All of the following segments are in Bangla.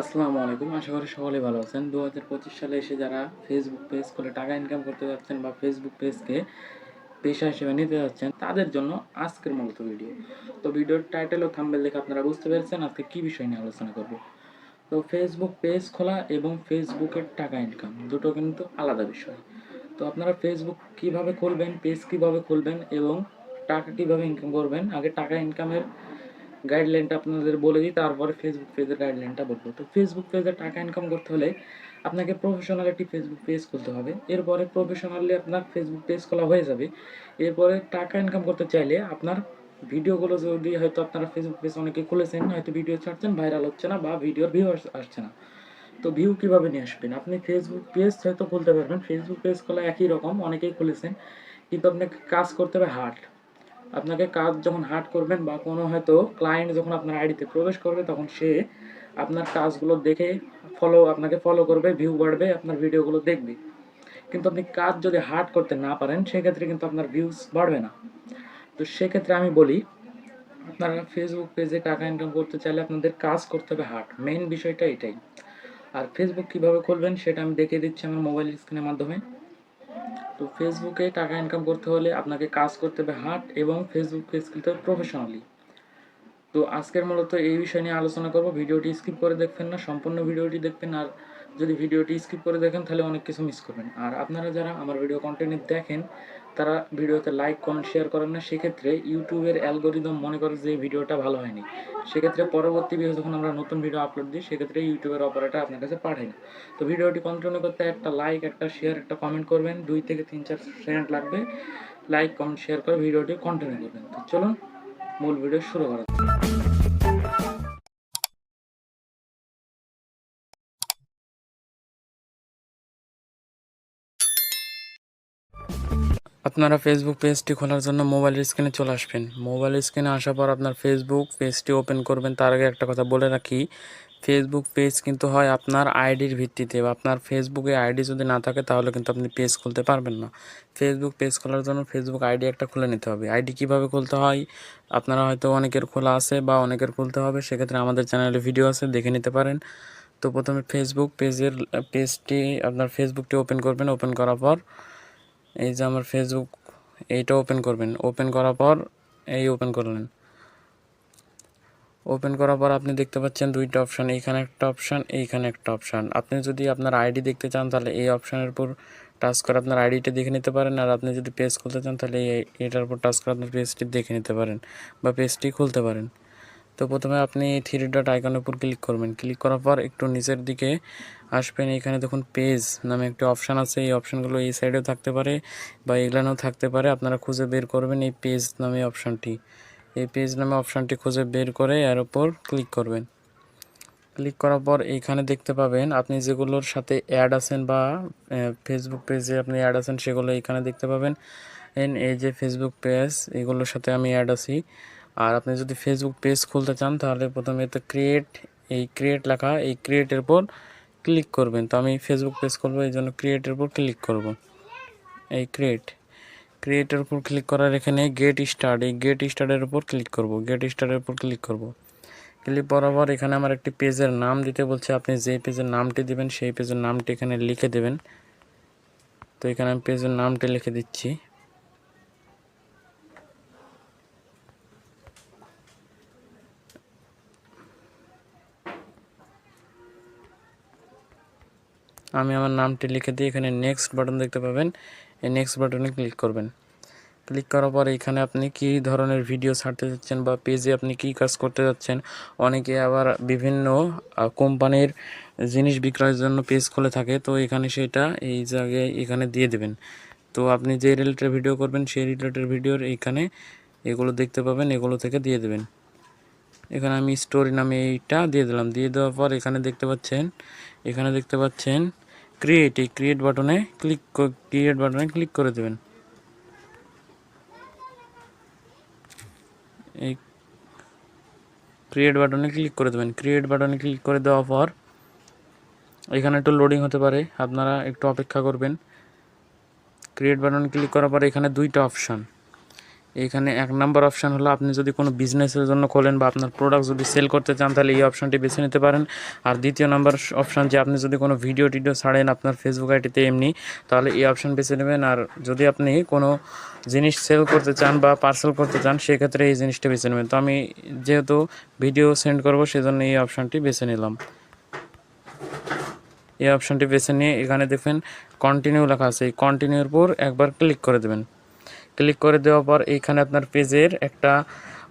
আসসালামু আলাইকুম। আশা করি সকলেই ভালো আছেন। দু হাজার পঁচিশ সালে এসে যারা ফেসবুক পেজ করে টাকা ইনকাম করতে যাচ্ছেন বা ফেসবুক পেজকে পেশা হিসেবে নিতে যাচ্ছেন, তাদের জন্য আজকের মূলত ভিডিও তো ভিডিওর টাইটেল ও থাম্বেল দেখে আপনারা বুঝতে পেরেছেন আজকে কী বিষয় নিয়ে আলোচনা করব। তো ফেসবুক পেজ খোলা এবং ফেসবুকের টাকা ইনকাম দুটো কিন্তু আলাদা বিষয়। তো আপনারা ফেসবুক কীভাবে খুলবেন পেজ কীভাবে খুলবেন এবং টাকা কীভাবে ইনকাম করবেন, আগে টাকা ইনকামের গাইডলাইনটা আপনাদের বলে দিই, তারপরে ফেসবুক পেজের গাইডলাইনটা বলব। তো ফেসবুক পেজে টাকা ইনকাম করতে হলে আপনাকে প্রফেশনাল একটি ফেসবুক পেজ খুলতে হবে। এরপরে প্রফেশনালি আপনার ফেসবুক পেজ খোলা হয়ে যাবে। এরপরে টাকা ইনকাম করতে চাইলে আপনার ভিডিওগুলো যদি হয়তো আপনারা ফেসবুক পেজ অনেকে খুলেছেন, হয়তো ভিডিও ছাড়ছেন ভাইরাল হচ্ছে না বা ভিডিওর ভিউ আসছে না। তো ভিউ কীভাবে নিয়ে আসবেন? আপনি ফেসবুক পেজ হয়তো খুলতে পারবেন। ফেসবুক পেজ খোলা একই রকম, অনেকেই খুলেছেন। কিন্তু আপনাকে কাজ করতে হবে হার্ড আপনাকে কাজ যখন হার্ড করবেন বা কোনো হয়তো ক্লায়েন্ট যখন আপনার আইডিতে প্রবেশ করবে, তখন সে আপনার কাজগুলো দেখে ফলো আপনাকে ফলো করবে ভিউ বাড়বে, আপনার ভিডিওগুলো দেখবে। কিন্তু আপনি কাজ যদি হার্ড করতে না পারেন, সেক্ষেত্রে কিন্তু আপনার ভিউজ বাড়বে না। তো সেক্ষেত্রে আমি বলি, আপনারা ফেসবুক পেজে টাকা ইনকাম করতে চাইলে আপনাদের কাজ করতে হবে হার্ড মেইন বিষয়টা এটাই। আর ফেসবুক কীভাবে খুলবেন, সেটা আমি দেখিয়ে দিচ্ছি আমার মোবাইল স্ক্রিনের মাধ্যমে। তো ফেসবুকে টাকা ইনকাম করতে হলে আপনাকে কাজ করতে হবে হার্ড এবং ফেসবুক পেজ খুলতে হবে প্রফেশনালি তো আজকের মূলত এই বিষয় নিয়ে আলোচনা করব। ভিডিওটি স্কিপ করে দেখবেন না, সম্পূর্ণ ভিডিওটি দেখবেন। আর যদি ভিডিওটি স্কিপ করে দেখেন, তাহলে অনেক কিছু মিস করবেন। আর আপনারা যারা আমার ভিডিও কন্টেন্ট দেখেন তারা ভিডিওতে লাইক কমেন্ট শেয়ার করেন না, সেক্ষেত্রে ইউটিউবের অ্যালগোরিদম মনে করে যে ভিডিওটা ভালো হয়নি। সেক্ষেত্রে পরবর্তী ভিডিও যখন আমরা নতুন ভিডিও আপলোড দিই, সেক্ষেত্রে ইউটিউবের অপারেটর আপনার কাছে পাঠায় না। তো ভিডিওটি কন্টিনিউ করতে একটা লাইক একটা শেয়ার একটা কমেন্ট করবেন, দুই থেকে তিন চার সেকেন্ড লাগবে। লাইক কমেন্ট শেয়ার করে ভিডিওটি কন্টিনিউ করবেন। তো চলুন, মূল ভিডিও শুরু করা আপনারা ফেসবুক পেজটি খোলার জন্য মোবাইল স্ক্রিনে চলে আসবেন। মোবাইল স্ক্রিনে আসার পর আপনার ফেসবুক পেজটি ওপেন করবেন। তার আগে একটা কথা বলে রাখি ফেসবুক পেজ কিন্তু হয় আপনার আইডির ভিত্তিতে। বা আপনার ফেসবুকে আইডি যদি না থাকে, তাহলে কিন্তু আপনি পেজ খুলতে পারবেন না। ফেসবুক পেজ খোলার জন্য ফেসবুক আইডি একটা খুলে নিতে হবে। আইডি কীভাবে খুলতে হয়? আপনারা হয়তো অনেকের খোলা আছে বা অনেকের খুলতে হবে। সেক্ষেত্রে আমাদের চ্যানেলে ভিডিও আছে, দেখে নিতে পারেন। তো প্রথমে ফেসবুক পেজের পেজটি আপনার ফেসবুকটি ওপেন করবেন। ওপেন করার পর এই যে আমার ফেসবুক এইটা ওপেন করবেন। ওপেন করার পর এই ওপেন করলেন। ওপেন করার পর আপনি দেখতে পাচ্ছেন দুইটা অপশান এইখানে একটা অপশান এইখানে একটা অপশান আপনি যদি আপনার আইডি দেখতে চান, তাহলে এই অপশানের উপর টাচ করে আপনার আইডিটা দেখে নিতে পারেন। আর আপনি যদি পেজ খুলতে চান, তাহলে এই, এটার উপর টাচ করে আপনার পেজটি দেখে নিতে পারেন বা পেজটি খুলতে পারেন। তো প্রথমে আপনি থ্রি ডট আইকনের উপর ক্লিক করবেন। ক্লিক করার পর একটু নিচের দিকে আসবেন। এখানে দেখুন পেজ নামে একটি অপশান আছে। এই অপশানগুলো এই সাইডেও থাকতে পারে বা এগুলানেও থাকতে পারে। আপনারা খুঁজে বের করবেন এই পেজ নামে অপশানটি এই পেজ নামে অপশানটি খুঁজে বের করে এর উপর ক্লিক করবেন। ক্লিক করার পর এইখানে দেখতে পাবেন আপনি যেগুলোর সাথে অ্যাড আছেন বা ফেসবুক পেজে আপনি অ্যাড আছেন সেগুলো এখানে দেখতে পাবেন। এন এই যে ফেসবুক পেজ এগুলোর সাথে আমি অ্যাড আছি। আর আপনি যদি ফেসবুক পেজ খুলতে চান, তাহলে প্রথমে তো ক্রিয়েট এই ক্রিয়েট লেখা, এই ক্রিয়েটের উপর ক্লিক করবেন। তো আমি ফেসবুক পেজ খুলবো, এই জন্য ক্রিয়েটের উপর ক্লিক করব। এই ক্রিয়েট ক্রিয়েটের উপর ক্লিক করার এখানে গেট স্টার্ট এই গেট স্টার্টের উপর ক্লিক করব। গেট স্টার্টের উপর ক্লিক করব। ক্লিক বরাবর এখানে আমার একটি পেজের নাম দিতে বলছে। আপনি যে পেজের নামটি দেবেন, সেই পেজের নামটি এখানে লিখে দেবেন। তো এখানে আমি পেজের নামটি লিখে দিচ্ছি। আমি আমার নামটি লিখে দিয়ে এখানে নেক্সট বাটন দেখতে পাবেন। এই নেক্সট বাটনে ক্লিক করবেন। ক্লিক করার পর এখানে আপনি কী ধরনের ভিডিও ছাড়তে যাচ্ছেন বা পেজে আপনি কী কাজ করতে যাচ্ছেন, অনেকে আবার বিভিন্ন কোম্পানির জিনিস বিক্রয়ের জন্য পেজ খুলে থাকে, তো এখানে সেটা এই জায়গায় এখানে দিয়ে দেবেন। তো আপনি যে রিলেটেড ভিডিও করবেন, সেই রিলেটেড ভিডিওর এইখানে এগুলো দেখতে পাবেন, এগুলো থেকে দিয়ে দেবেন। এখানে আমি স্টোরি নামে এইটা দিয়ে দিলাম। দিয়ে দেওয়ার পর এখানে দেখতে পাচ্ছেন, এখানে দেখতে পাচ্ছেন ক্রিয়েট এই ক্রিয়েট বাটনে ক্লিক ক্রিয়েট বাটনে ক্লিক করে দেবেন। এই ক্রিয়েট বাটনে ক্লিক করে দেবেন। ক্রিয়েট বাটনে ক্লিক করে দেওয়ার পর এখানে একটু লোডিং হতে পারে। আপনারা একটু অপেক্ষা করবেন। ক্রিয়েট বাটনে ক্লিক করার পর এখানে দুইটা অপশান এইখানে এক নম্বর অপশান হলো, আপনি যদি কোনো বিজনেসের জন্য খোলেন বা আপনার প্রোডাক্ট যদি সেল করতে চান, তাহলে এই অপশানটি বেছে নিতে পারেন। আর দ্বিতীয় নাম্বার অপশান যে, আপনি যদি কোনো ভিডিও টিডিও ছাড়েন আপনার ফেসবুক আইডিতে এমনি, তাহলে এই অপশান বেছে নেবেন। আর যদি আপনি কোনো জিনিস সেল করতে চান বা পার্সেল করতে চান, সেক্ষেত্রে এই জিনিসটা বেছে নেবেন। তো আমি যেহেতু ভিডিও সেন্ড করব, সেজন্য এই অপশানটি বেছে নিলাম। এই অপশানটি বেছে নিয়ে এখানে দেখবেন কন্টিনিউ লেখা আছে। এই কন্টিনিউর উপর একবার ক্লিক করে দেবেন। ক্লিক করে দেওয়ার পর এইখানে আপনার পেজের একটা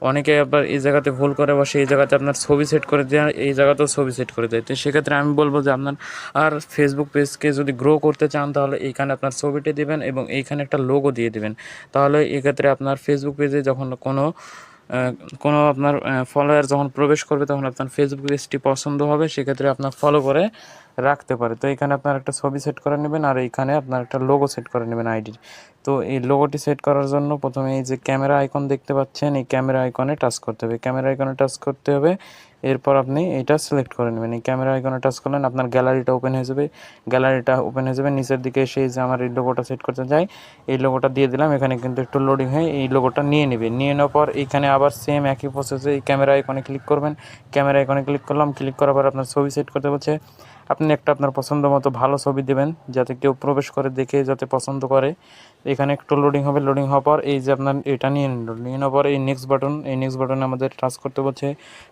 অনেকে আবার এই জায়গাতে ভুল করে বসে এই জায়গাতে আপনার ছবি সেট করে দেয়, এই জায়গাতেও ছবি সেট করে দেয়। তো সেক্ষেত্রে আমি বলব যে আপনার, আর ফেসবুক পেজকে যদি গ্রো করতে চান তাহলে এইখানে আপনার ছবিটি দিবেন এবং এইখানে একটা লোগো দিয়ে দিবেন। তাহলে এক্ষেত্রে আপনার ফেসবুক পেজে যখন কোনো কোনো আপনার ফলোয়ার যখন প্রবেশ করবে তখন আপনার ফেসবুক পেজটি পছন্দ হবে, সেক্ষেত্রে আপনার ফলো করে রাখতে পারে। তো এখানে আপনার একটা ছবি সেট করে নেবেন আর এইখানে আপনার একটা লোগো সেট করে নেবেন আইডির তো এই লোগোটি সেট করার জন্য প্রথমে এই যে ক্যামেরা আইকন দেখতে পাচ্ছেন, এই ক্যামেরা আইকনে টাচ করতে হবে। ক্যামেরা আইকনে টাচ করতে হবে, এরপর আপনি এটা সিলেক্ট করে নেবেন। এই ক্যামেরা আইকনে টাচ করলেন, আপনার গ্যালারিটা ওপেন হয়ে যাবে। গ্যালারিটা ওপেন হয়ে যাবে, নিচের দিকে এসে যে আমার এই লোগোটা সেট করতে চাই, এই লোগোটা দিয়ে দিলাম। এখানে কিন্তু একটু লোডিং হয়ে এই লোগোটা নিয়ে নেবে। নিয়ে নেওয়ার পর এইখানে আবার সেম একই প্রসেসে এই ক্যামেরা আইকনে ক্লিক করবেন। ক্যামেরা আইকনে ক্লিক করলাম ক্লিক করার পর আপনার ছবি সেট করতে বলছে। আপনি একটা আপনার পছন্দ মতো ভালো ছবি দেবেন, যাতে কেউ প্রবেশ করে দেখে যাতে পছন্দ করে। এখানে একটু লোডিং হবে লোডিং হওয়ার পর এই যে আপনার এটা নিয়ে নিয়ে নেওয়ার পর এই নেক্সট বাটন এই নেক্সট বাটনে আমাদের টাচ করতে বলছে।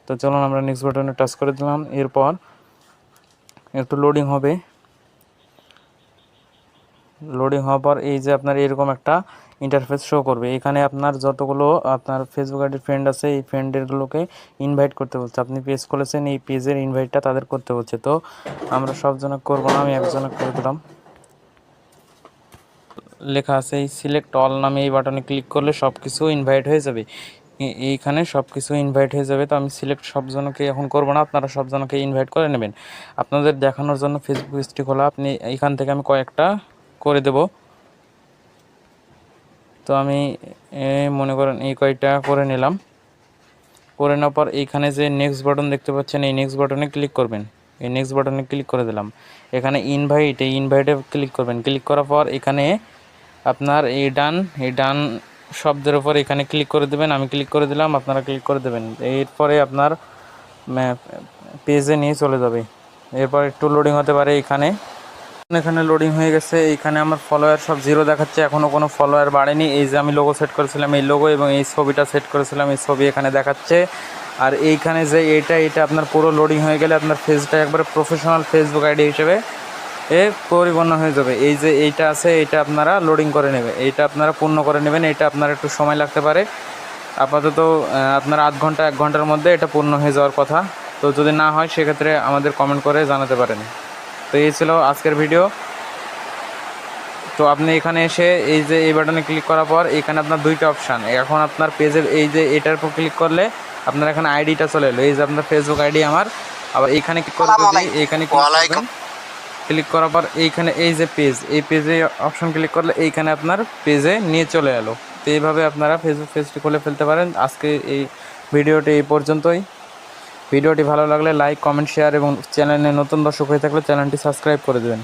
তো চলুন আমরা নেক্সট বাটনে টাচ করে দিলাম, এরপর একটু লোডিং হবে। লোডিং হওয়ার পর এই যে আপনার এরকম একটা ইন্টারফেস শো করবে। এখানে আপনার যতগুলো আপনার ফেসবুক আইডির ফ্রেন্ড আছে, এই ফ্রেন্ডেরগুলোকে ইনভাইট করতে বলছে। আপনি পেজ খুলেছেন, এই পেজের ইনভাইটটা তাদের করতে বলছে। তো আমরা সবজনক করব না, আমি একজনক করে দিলাম। লেখা আছে এই সিলেক্ট অল নামে এই বাটনে ক্লিক করলে সব কিছু ইনভাইট হয়ে যাবে। এইখানে সব কিছু ইনভাইট হয়ে যাবে। তো আমি সিলেক্ট সবজনকে এখন করব না, আপনারা সবজনকে ইনভাইট করে নেবেন। আপনাদের দেখানোর জন্য ফেসবুক পেজটি খোলা। আপনি এইখান থেকে আমি কয়েকটা করে দেব। তো আমি মনে করেন এই কয়টা করে নিলাম। করে নেওয়ার পর এইখানে যে নেক্সট বাটন দেখতে পাচ্ছেন, এই নেক্সট বাটনে ক্লিক করবেন। এই নেক্সট বাটনে ক্লিক করে দিলাম। এখানে ইনভাইট এই ইনভাইটে ক্লিক করবেন। ক্লিক করার পর এখানে আপনার এই ডান এই ডান শব্দের উপর এখানে ক্লিক করে দেবেন। আমি ক্লিক করে দিলাম, আপনারা ক্লিক করে দেবেন। এরপরে আপনার পেজে নিয়ে চলে যাবে। এরপর একটু লোডিং হতে পারে এখানে। এখানে লোডিং হয়ে গেছে। এইখানে আমার ফলোয়ার সব জিরো দেখাচ্ছে। এখনও কোনো ফলোয়ার বাড়েনি। এই যে আমি লোগো সেট করেছিলাম, এই লোগো এবং এই ছবিটা সেট করেছিলাম, এই ছবি এখানে দেখাচ্ছে। আর এইখানে যে এটা এটা আপনার পুরো লোডিং হয়ে গেলে আপনার ফেসটা একবারে প্রফেশনাল ফেসবুক আইডি হিসেবে এ পরিপূর্ণ হয়ে যাবে। এই যে এইটা আছে, এইটা আপনারা লোডিং করে নেবে। এইটা আপনারা পূর্ণ করে নেবেন। এটা আপনার একটু সময় লাগতে পারে। আপাতত আপনার আধ ঘণ্টা, এক ঘণ্টার মধ্যে এটা পূর্ণ হয়ে যাওয়ার কথা। তো যদি না হয়, সেক্ষেত্রে আমাদের কমেন্ট করে জানাতে পারেন। তো এই ছিল আজকের ভিডিও। তো আপনি এখানে এসে এই যে এই বাটনে ক্লিক করার পর এখানে আপনার দুইটা অপশান এখন আপনার পেজের এই যে এটার উপর ক্লিক করলে আপনার এখানে আইডিটা চলে এলো। এই যে আপনার ফেসবুক আইডি আমার। আবার এখানে ক্লিক করে যদি এইখানে ক্লিক ক্লিক করার পর এইখানে এই যে পেজ এই পেজে অপশন ক্লিক করলে এইখানে আপনার পেজে নিয়ে চলে এলো। তো এইভাবে আপনারা ফেসবুক পেজটি খুলে ফেলতে পারেন। আজকে এই ভিডিওটি এই পর্যন্তই। ভিডিওটি ভালো লাগলে লাইক, কমেন্ট, শেয়ার এবং চ্যানেলে নতুন দর্শক হয়ে থাকলে চ্যানেলটি সাবস্ক্রাইব করে দেবেন।